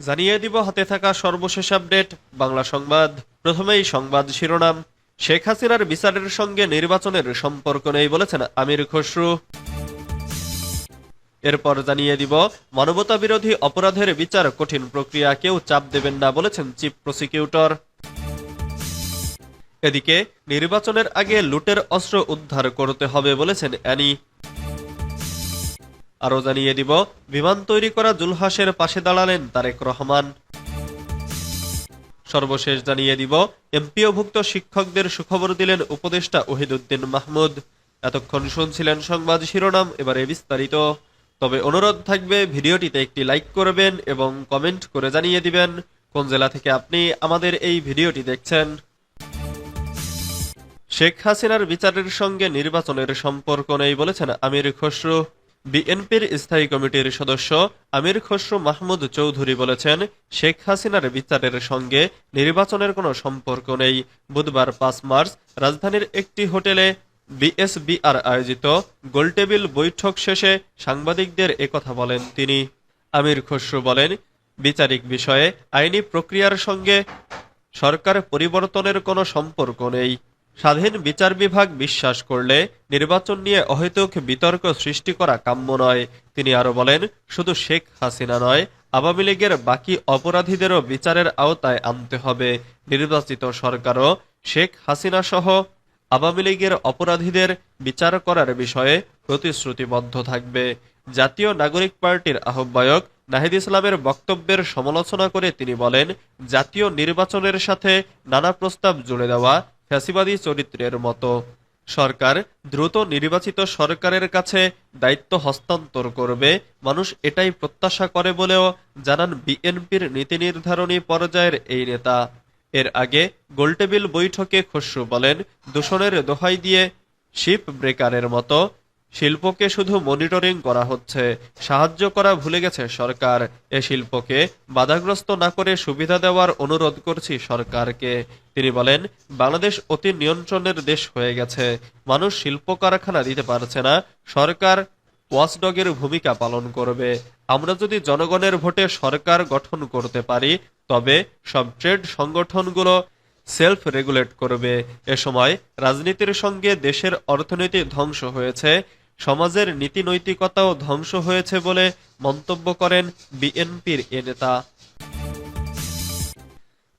জানিয়ে দিব, হাতে থাকা সর্বশেষ আপডেট, বাংলা সংবাদ। প্রথমেই সংবাদ শিরোনাম। শেখ হাসিনার বিচারের সঙ্গে নির্বাচনের সম্পর্ক নেই বলেছেন আমির খসরু। এরপর জানিয়ে দিব মানবতা বিরোধী অপরাধের বিচার কঠিন প্রক্রিয়া, কেউ চাপ দেবেন না বলেছেন চিফ প্রসিকিউটর। এদিকে, নির্বাচনের আগে লুটের অস্ত্র উদ্ধার করতে হবে বলেছেন অ্যানি। আরও জানিয়ে দিব, বিমান তৈরি করা জুলহাসের পাশে দাঁড়ালেন তারেক রহমান। সর্বশেষ জানিয়ে দিব, এমপিওভুক্ত শিক্ষকদের সুখবর দিলেন উপদেষ্টা ওহিদুদ্দিন মাহমুদ। এতক্ষণ শুনছিলেন সংবাদ শিরোনাম, এবারে বিস্তারিত। তবে অনুরোধ থাকবে, ভিডিওটিতে একটি লাইক করবেন এবং কমেন্ট করে জানিয়ে দিবেন, কোন জেলা থেকে আপনি আমাদের এই ভিডিওটি দেখছেন। শেখ হাসিনার বিচারের সঙ্গে নির্বাচনের সম্পর্ক নেই বলেছেন আমির খসরু। বিএনপির স্থায়ী কমিটির সদস্য আমির খসরু মাহমুদ চৌধুরী বলেছেন, শেখ হাসিনার বিচারের সঙ্গে নির্বাচনের কোনো সম্পর্ক নেই। বুধবার পাঁচ মার্চ রাজধানীর একটি হোটেলে বিএসবিআর আয়োজিত গোলটেবিল বৈঠক শেষে সাংবাদিকদের একথা বলেন তিনি। আমির খসরু বলেন, বিচারিক বিষয়ে আইনি প্রক্রিয়ার সঙ্গে সরকার পরিবর্তনের কোনো সম্পর্ক নেই। স্বাধীন বিচার বিভাগ বিশ্বাস করলে নির্বাচন নিয়ে অহেতুক বিতর্ক সৃষ্টি করা কাম্য নয়। তিনি আরও বলেন, শুধু শেখ হাসিনা নয়, আওয়ামী লীগের বাকি অপরাধীদেরও বিচারের আওতায় আনতে হবে। নির্বাচিত সরকারও শেখ হাসিনা সহ আওয়ামী লীগের অপরাধীদের বিচার করার বিষয়ে প্রতিশ্রুতিবদ্ধ থাকবে। জাতীয় নাগরিক পার্টির আহ্বায়ক নাহিদ ইসলামের বক্তব্যের সমালোচনা করে তিনি বলেন, জাতীয় নির্বাচনের সাথে নানা প্রস্তাব জুড়ে দেওয়া ফ্যাসিবাদী চরিত্রের মতো। সরকার দ্রুত নির্বাচিত সরকারের কাছে দায়িত্ব হস্তান্তর করবে। মানুষ এটাই প্রত্যাশা করে বলেও জানান বিএনপির নীতি নির্ধারণী পর্যায়ের এই নেতা। এর আগে গোলটেবিল বৈঠকে খসরু বলেন, দূষণের দোহাই দিয়ে শিপ ব্রেকারের মতো শিল্পকে শুধু মনিটরিং করা হচ্ছে, সাহায্য করা ভুলে গেছে সরকার। এ শিল্পকে বাধাগ্রস্ত না করে সুবিধা দেওয়ার অনুরোধ করছি সরকারকে। তিনি বলেন, বাংলাদেশ অতি নিয়ন্ত্রণের দেশ হয়ে গেছে। মানুষ শিল্প কারখানা দিতে পারছে না। সরকার ওয়াচডগের ভূমিকা পালন করবে। আমরা যদি জনগণের ভোটে সরকার গঠন করতে পারি, তবে সব ট্রেড সংগঠনগুলো সেলফ রেগুলেট করবে। এ সময় রাজনীতির সঙ্গে দেশের অর্থনীতি ধ্বংস হয়েছে। সমাজের নীতি নৈতিকতাও ধ্বংস হয়েছে বলে মন্তব্য করেন বিএনপির এ নেতা।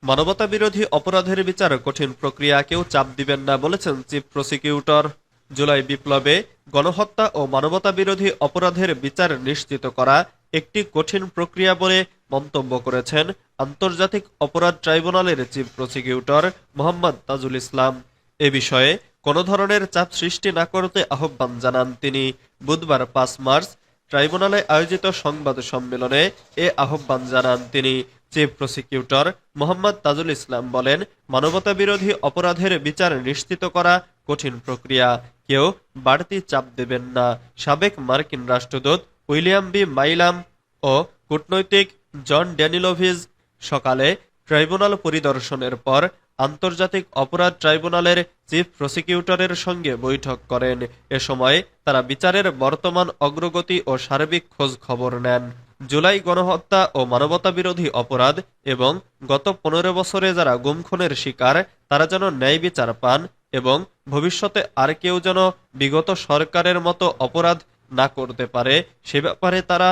মানবতা বিরোধী অপরাধের বিচার কঠিন প্রক্রিয়া, কেউ চাপ দিবেন না বলেছেন চিফ প্রসিকিউটর। জুলাই বিপ্লবে গণহত্যা ও মানবতা বিরোধী অপরাধের বিচার নিশ্চিত করা একটি কঠিন প্রক্রিয়া বলে মন্তব্য করেছেন আন্তর্জাতিক অপরাধ ট্রাইব্যুনালের চিফ প্রসিকিউটর মোহাম্মদ তাজুল ইসলাম। এ বিষয়ে কোনো ধরনের চাপ সৃষ্টি না করতে আহ্বান জানান তিনি। বুধবার পাঁচ মার্চ ট্রাইব্যুনালে আয়োজিত সংবাদ সম্মেলনে এ আহ্বান জানান তিনি। চিফ প্রসিকিউটর মোহাম্মদ তাজুল ইসলাম বলেন মানবতা বিরোধী অপরাধের বিচার নিশ্চিত করা কঠিন প্রক্রিয়া। কেউ বাড়তি চাপ দেবেন না। সাবেক মার্কিন রাষ্ট্রদূত উইলিয়াম বি মাইলাম ও কূটনৈতিক জন ড্যানিলোভিজ সকালে ট্রাইব্যুনাল পরিদর্শনের পর আন্তর্জাতিক অপরাধ ট্রাইব্যুনালের চিফ প্রসিকিউটরের সঙ্গে বৈঠক করেন। এ সময় তারা বিচারের বর্তমান অগ্রগতি ও সার্বিক খোঁজ খবর নেন। জুলাই গণহত্যা ও মানবতা বিরোধী অপরাধ এবং গত পনেরো বছরে যারা গুমখুনের শিকার, তারা যেন ন্যায় বিচার পান এবং ভবিষ্যতে আর কেউ যেন বিগত সরকারের মতো অপরাধ না করতে পারে, সে ব্যাপারে তারা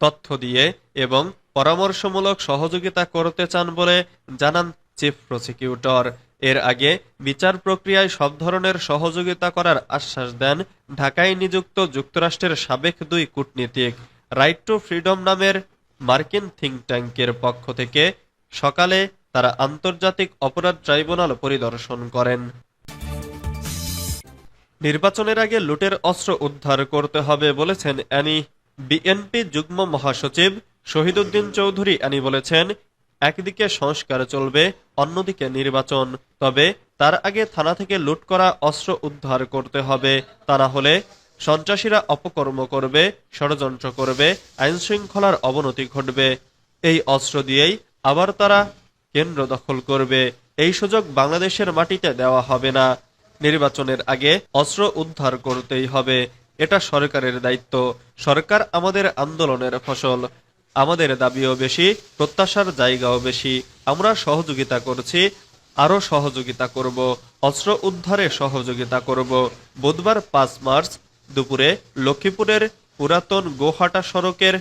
তথ্য দিয়ে এবং পরামর্শমূলক সহযোগিতা করতে চান বলে জানান চিফ প্রসিকিউটর। এর আগে বিচার প্রক্রিয়ায় সব ধরনের সহযোগিতা করার আশ্বাস দেন ঢাকায় নিযুক্ত যুক্তরাষ্ট্রের সাবেক দুই কূটনীতিক রাইট টু ফ্রিডম নামের মার্কিন থিঙ্ক ট্যাঙ্কের পক্ষ থেকে সকালে তারা আন্তর্জাতিক অপরাধ ট্রাইব্যুনাল পরিদর্শন করেন। নির্বাচনের আগে লুটের অস্ত্র উদ্ধার করতে হবে বলেছেন অ্যানি। বিএনপি যুগ্ম মহাসচিব শহীদুদ্দিন চৌধুরী অ্যানি বলেছেন একদিকে সংস্কার চলবে, অন্যদিকে নির্বাচন। তবে তার আগে থানা থেকে লুট করা অস্ত্র উদ্ধার করতে হবে। তা না হলে সন্ত্রাসীরা অপকর্ম করবে, ষড়যন্ত্র করবে আইন শৃঙ্খলার অবনতি ঘটবে। এই অস্ত্র দিয়েই আবার তারা কেন্দ্র দখল করবে। এই সুযোগ বাংলাদেশের মাটিতে দেওয়া হবে না। নির্বাচনের আগে অস্ত্র উদ্ধার করতেই হবে। এটা সরকারের দায়িত্ব। সরকার আমাদের আন্দোলনের ফসল। আমাদের দাবিও বেশি, প্রত্যাশার জায়গাও বেশি। আমরা সহযোগিতা করছি, আরও সহযোগিতা করব, অস্ত্র উদ্ধারে সহযোগিতা করব। বুধবার পাঁচ মার্চ দুপুরে লক্ষ্মীপুরের পুরাতন গোহাটা সড়কের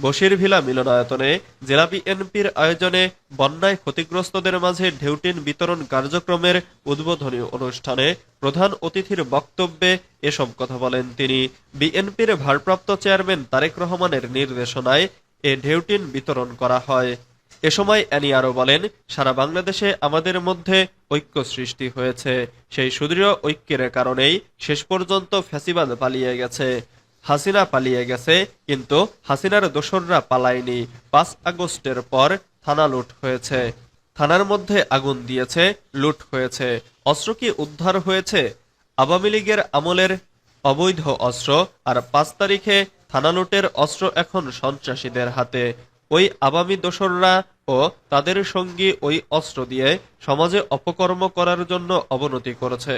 বসিরভিলা মিলনায়তনে জেলা বিএনপির আয়োজনে বন্যায় ক্ষতিগ্রস্তদের মাঝে ঢেউটিন বিতরণ কার্যক্রমের উদ্বোধনী অনুষ্ঠানে প্রধান অতিথির বক্তব্যে এসব কথা বলেন তিনি। বিএনপির ভারপ্রাপ্ত চেয়ারম্যান তারেক রহমানের নির্দেশনায় এ ঢেউটিন বিতরণ করা হয়। এ সময় অ্যানি আরও বলেন, সারা বাংলাদেশে আমাদের মধ্যে ঐক্য সৃষ্টি হয়েছে। সেই সুদৃঢ় ঐক্যের কারণেই শেষ পর্যন্ত ফ্যাসিবাদ পালিয়ে গেছে। হাসিনা পালিয়ে গেছে, কিন্তু হাসিনার দোসররা পালায়নি। পাঁচ আগস্টের পর থানা লুট হয়েছে। থানার মধ্যে আগুন দিয়েছে, লুট হয়েছে। অস্ত্র কি উদ্ধার হয়েছে? আওয়ামী লীগের আমলের অবৈধ অস্ত্র আর পাঁচ তারিখে থানা লুটের অস্ত্র এখন সন্ত্রাসীদের হাতে। ওই আবামী দোসররা ও তাদের সঙ্গী ওই অস্ত্র দিয়ে সমাজে অপকর্ম করার জন্য অবনতি করেছে,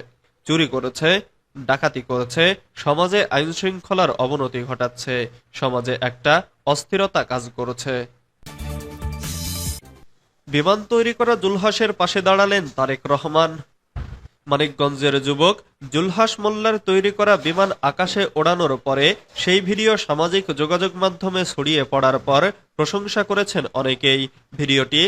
চুরি করেছে, ডাকাতি করেছে, সমাজে আইন শৃঙ্খলার অবনতি ঘটাচ্ছে, সমাজে একটা অস্থিরতা কাজ করেছে। বিমান তৈরি করা জুলহাসের পাশে দাঁড়ালেন তারেক রহমান। মানিকগঞ্জের যুবক জুলহাস মোল্লার তৈরি করা বিমান আকাশে ওড়ানোর পরে সেই ভিডিও সামাজিক যোগাযোগ মাধ্যমে ছড়িয়ে পড়ার পর প্রশংসা করেছেন অনেকেই। ভিডিওটি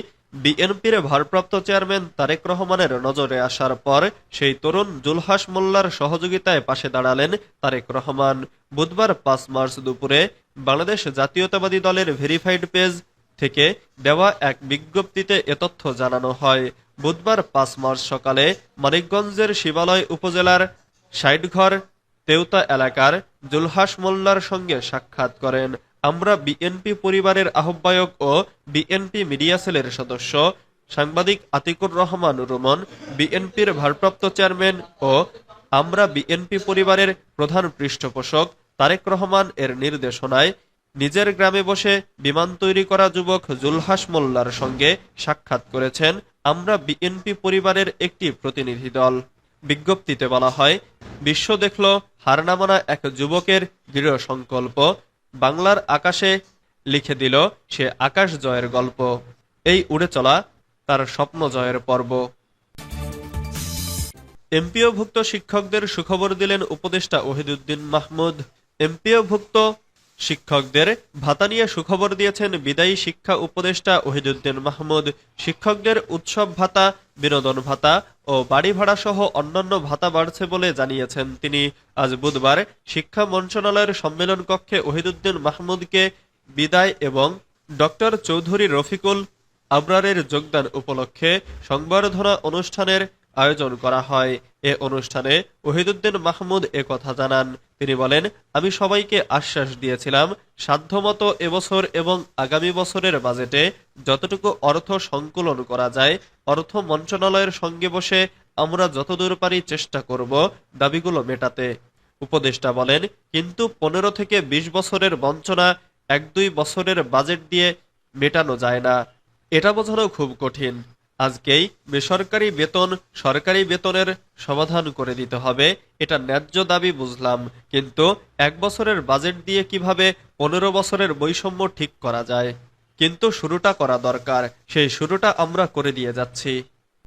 বিএনপির ভারপ্রাপ্ত চেয়ারম্যান তারেক রহমানের নজরে আসার পর সেই তরুণ জুলহাস মোল্লার সহযোগিতায় পাশে দাঁড়ালেন তারেক রহমান। বুধবার পাঁচ মার্চ দুপুরে বাংলাদেশ জাতীয়তাবাদী দলের ভেরিফাইড পেজ থেকে দেওয়া এক বিজ্ঞপ্তিতে এ তথ্য জানানো হয়। বুধবার পাঁচ মার্চ সকালে মানিকগঞ্জের শিবালয় উপজেলার সাইডঘর তেওতা এলাকার জুলহাস মোল্লার সঙ্গে সাক্ষাৎ করেন। আমরা বিএনপি পরিবারের আহ্বায়ক ও বিএনপি মিডিয়া সেলের সদস্য সাংবাদিক আতিকুর রহমান রুমন, বিএনপির ভারপ্রাপ্ত চেয়ারম্যান ও আমরা বিএনপি পরিবারের প্রধান পৃষ্ঠপোষক তারেক রহমান এর নির্দেশনায় নিজের গ্রামে বসে বিমান তৈরি করা যুবক জুলহাস মোল্লার সঙ্গে সাক্ষাৎ করেছেন। আমরা বিএনপি পরিবারের একটি প্রতিনিধি দল। বিজ্ঞপ্তিতে বলা হয়, বিশ্ব দেখল হারনামানা এক যুবকের দৃঢ় সংকল্প। বাংলার আকাশে লিখে দিল সে আকাশ জয়ের গল্প। এই উড়ে চলা তার স্বপ্ন জয়ের পর্ব। এমপিওভুক্ত শিক্ষকদের সুখবর দিলেন উপদেষ্টা ওহিদুদ্দিন মাহমুদ। এমপিওভুক্ত শিক্ষকদের ভাতা নিয়ে সুখবর দিয়েছেন বিদায়ী শিক্ষা উপদেষ্টা ওহিদুদ্দিন মাহমুদ। শিক্ষকদের উৎসব ভাতা, বিনোদন ভাতা ও বাড়ি ভাড়া সহ অন্যান্য ভাতা বাড়ছে বলে জানিয়েছেন তিনি। আজ বুধবার শিক্ষা মন্ত্রণালয়ের সম্মেলন কক্ষে ওহিদুদ্দিন মাহমুদকে বিদায় এবং ডক্টর চৌধুরী রফিকুল আবরারের যোগদান উপলক্ষে সংবর্ধনা অনুষ্ঠানের আয়োজন করা হয় এ অনুষ্ঠানে। ওহিদুদ্দিন মাহমুদ এ কথা জানান। তিনি বলেন, আমি সবাইকে আশ্বাস দিয়েছিলাম, সাধ্যমতো এবছর এবং আগামী বছরের বাজেটে যতটুকু অর্থ সংকুলন করা যায়, অর্থ মন্ত্রণালয়ের সঙ্গে বসে আমরা যতদূর পারি চেষ্টা করব দাবিগুলো মেটাতে। উপদেষ্টা বলেন, কিন্তু পনেরো থেকে ২০ বছরের বঞ্চনা এক দুই বছরের বাজেট দিয়ে মেটানো যায় না। এটা বোঝানো খুব কঠিন। আজকেই বেসরকারি বেতন সরকারি বেতনের সমাধান করে দিতে হবে, এটা ন্যায্য দাবি বুঝলাম। কিন্তু এক বছরের বাজেট দিয়ে কীভাবে পনেরো বছরের বৈষম্য ঠিক করা যায়? কিন্তু শুরুটা করা দরকার, সেই শুরুটা আমরা করে দিয়ে যাচ্ছি।